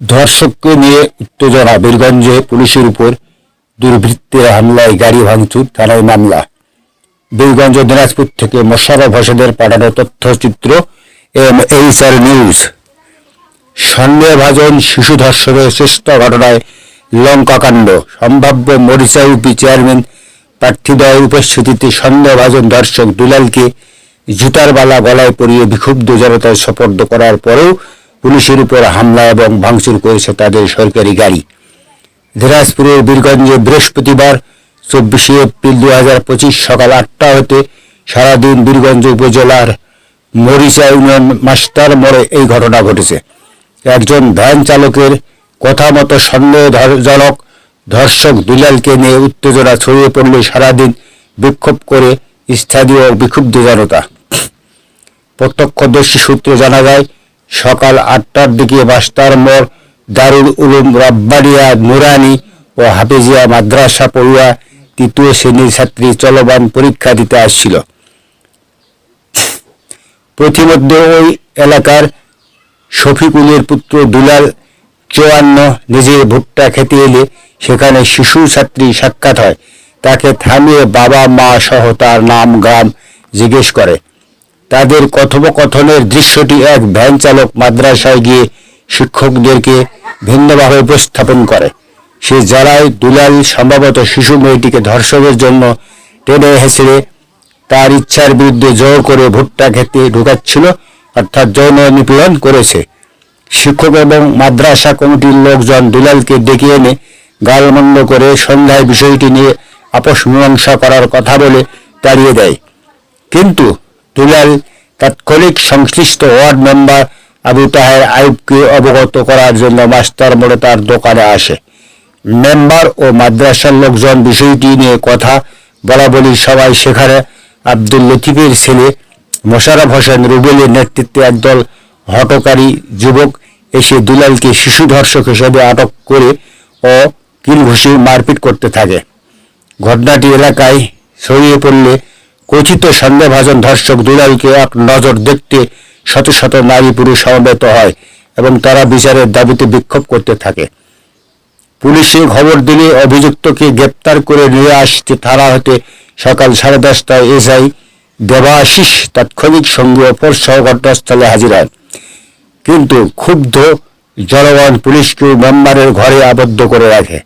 ধর্ষককে নিয়ে উত্তেজনা বীরগঞ্জে পুলিশের উপর দুর্বৃত্তের হামলায় গাড়ি ভাঙচুর, থানায় মামলা। বীরগঞ্জ দিনাজপুর থেকে মোশারফ হোসেনের পাঠানো তথ্যচিত্র এম এইচআর নিউজ। সন্দেহভাজন শিশু ধর্ষণের শ্রেষ্ঠ ঘটনায় লঙ্কাকাণ্ড। সম্ভাব্য মরিচা ইউপি চেয়ারম্যান প্রার্থীদ্বয়ের উপস্থিতিতে সন্দেহভাজন দর্শক দুলালকে জুতার বালা গলায় পরিয়ে বিক্ষুব্ধ জনতায় সোপর্দ করার পরেও পুলিশের উপর হামলা এবং ভাঙচুর করেছে তাদের সরকারি গাড়ি। দিনাজপুরের বীরগঞ্জে বৃহস্পতিবার, চব্বিশে এপ্রিল দু হাজার পঁচিশ সকাল আটটা হতে সারাদিন বীরগঞ্জ উপজেলার মরিচা ইউনিয়ন মাস্টার মোড়ে এই ঘটনা ঘটেছে। একজন ভ্যান চালকের কথা মতো সন্দেহজনক ধর্ষক দুলালকে নিয়ে উত্তেজনা ছড়িয়ে পড়লে সারাদিন বিক্ষোভ করে স্থানীয় বিক্ষুব্ধ জনতা। প্রত্যক্ষদর্শী সূত্রে জানা যায় সকাল আটটার দিকে মাস্টার মোড় দারুল উলুম রব্বানিয়া নুরানি ও হাফিজিয়া মাদ্রাসা পড়ুয়া তৃতীয় শ্রেণির ছাত্রী চলমান পরীক্ষা দিতে আসছিল। প্রতিমধ্যে ওই এলাকার শফিকুলের পুত্র দুলাল চুয়ান্ন নিজের ভুট্টা খেতে এলে সেখানে শিশু ছাত্রী সাক্ষাৎ হয়। তাকে থামিয়ে বাবা মা সহ তার নাম গ্রাম জিজ্ঞেস করে। তাদের কথোপকথনের দৃশ্যটি এক ভ্যান চালক মাদ্রাসায় গিয়ে শিক্ষকদেরকে ভিন্নভাবে উপস্থাপন করে। সে জানায় দুলাল সম্ভবত শিশু মেয়েটিকে ধর্ষণের জন্য টেনে হেসড়ে তার ইচ্ছার বিরুদ্ধে জোর করে ভুট্টা খেতে ঢুকাচ্ছিল, অর্থাৎ যৌন নিপীড়ন করেছে। শিক্ষক এবং মাদ্রাসা কমিটির লোকজন দুলালকে ডেকে এনে গালমন্দ করে সন্ধ্যায় বিষয়টি নিয়ে আপোষ মীমাংসা করার কথা বলে তাড়িয়ে দেয়। কিন্তু দুলাল তাৎক্ষণিক সংশ্লিষ্ট ওয়ার্ড মেম্বার আবু তাহের আইবকে অবগত করার জন্য মাস্টার মোড়ে তার দোকানে আসে। মেম্বার ও মাদ্রাসার লোকজন বিষয়টি নিয়ে কথা বলা বলি সবাই সেখানে আব্দুল লতিফের ছেলে মোশারফ হোসেন রুবেলের নেতৃত্বে একদল হটকারী যুবক এসে দুলালকে শিশু ধর্ষক হিসেবে আটক করে ও কিলঘুষি মারপিট করতে থাকে। ঘটনাটি এলাকায় ছড়িয়ে পড়লে কথিত সন্দেহভাজন ধর্ষক দুলালকে এক নজর দেখতে শত শত নারী পুরুষ সমবেত হয় এবং তারা বিচারের দাবিতে বিক্ষোভ করতে থাকে। পুলিশে খবর দিলে অভিযুক্তকে গ্রেপ্তার করে নিয়ে আসতে থানা হতে সকাল সাড়ে দশটায় এসআই দেবাশিস তাৎক্ষণিক সঙ্গে অপর সহ ঘটনাস্থলে হাজির হয়। কিন্তু ক্ষুব্ধ জনগণ পুলিশকে মেম্বারের ঘরে আবদ্ধ করে রাখে।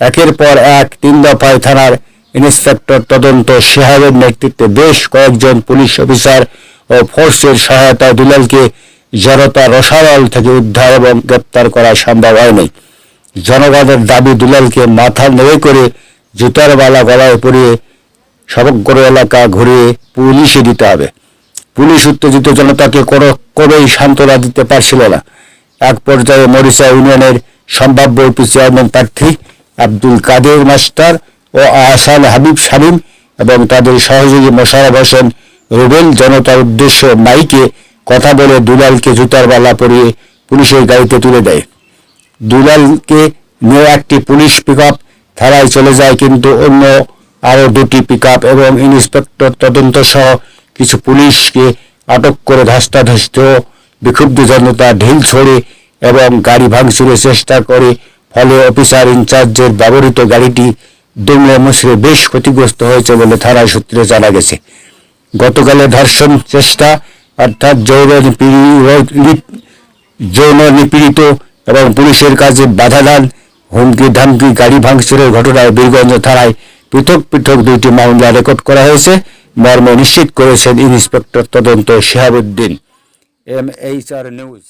একের পর এক তিন দফায় থানার ইন্সপেক্টর তদন্ত শেহাবের নেতৃত্বে বেশ কয়েকজন পুলিশ অফিসার ও ফোর্সের সহায়তায় দুলালকে জনতা রসাতল থেকে উদ্ধার এবং গ্রেপ্তার করা সম্ভব হয়নি। জনগণের দাবি, দুলালকে মাথা নেড়ে করে জুতার বালা গলায় পরিয়ে সমগ্র এলাকা ঘুরিয়ে পুলিশে দিতে হবে। পুলিশ উত্তেজিত জনতাকে কোনো, কোনোই সান্ত্বনা দিতে পারছিল না। এক পর্যায়ে মরিসা ইউনিয়নের সম্ভাব্য চেয়ারম্যান প্রার্থী আব্দুল কাদের মাস্টার ও আহসান হাবিব শামীম এবং তাদের সহযোগী মোশারফ হোসেন রুবেল জনতার উদ্দেশ্য মাইকে কথা বলে দুলালকে জুতার বালা পরিয়ে পুলিশের গাড়িতে তুলে দেয়। দুলালকে নিয়ে একটি পুলিশ পিকআপ থানায় চলে যায়, কিন্তু অন্য আরও দুটি পিকআপ এবং ইন্সপেক্টর তদন্ত সহ কিছু পুলিশকে আটক করে ধস্তাধস্ত বিক্ষুব্ধ জনতা ঢিল ছড়ে এবং গাড়ি ভাঙচুরের চেষ্টা করে। ফলে অফিসার ইনচার্জের ব্যবহৃত গাড়িটি দুমড়ে মুচড়ে বেশ ক্ষতিগ্রস্ত হয়েছে বলে থানা সূত্রে জানা গেছে। গতকালের ধর্ষণ চেষ্টা, অর্থাৎ যৌন যৌন নিপীড়িত এবং পুলিশের কাজে বাধা দান, হুমকি ধামকি গাড়ি ভাঙচুরের ঘটনায় বীরগঞ্জ থানায় পৃথক পৃথক দুইটি মামলা রেকর্ড করা হয়েছে। মর্ম নিশ্চিত করেছেন ইন্সপেক্টর তদন্ত Shahabuddin. M H R news.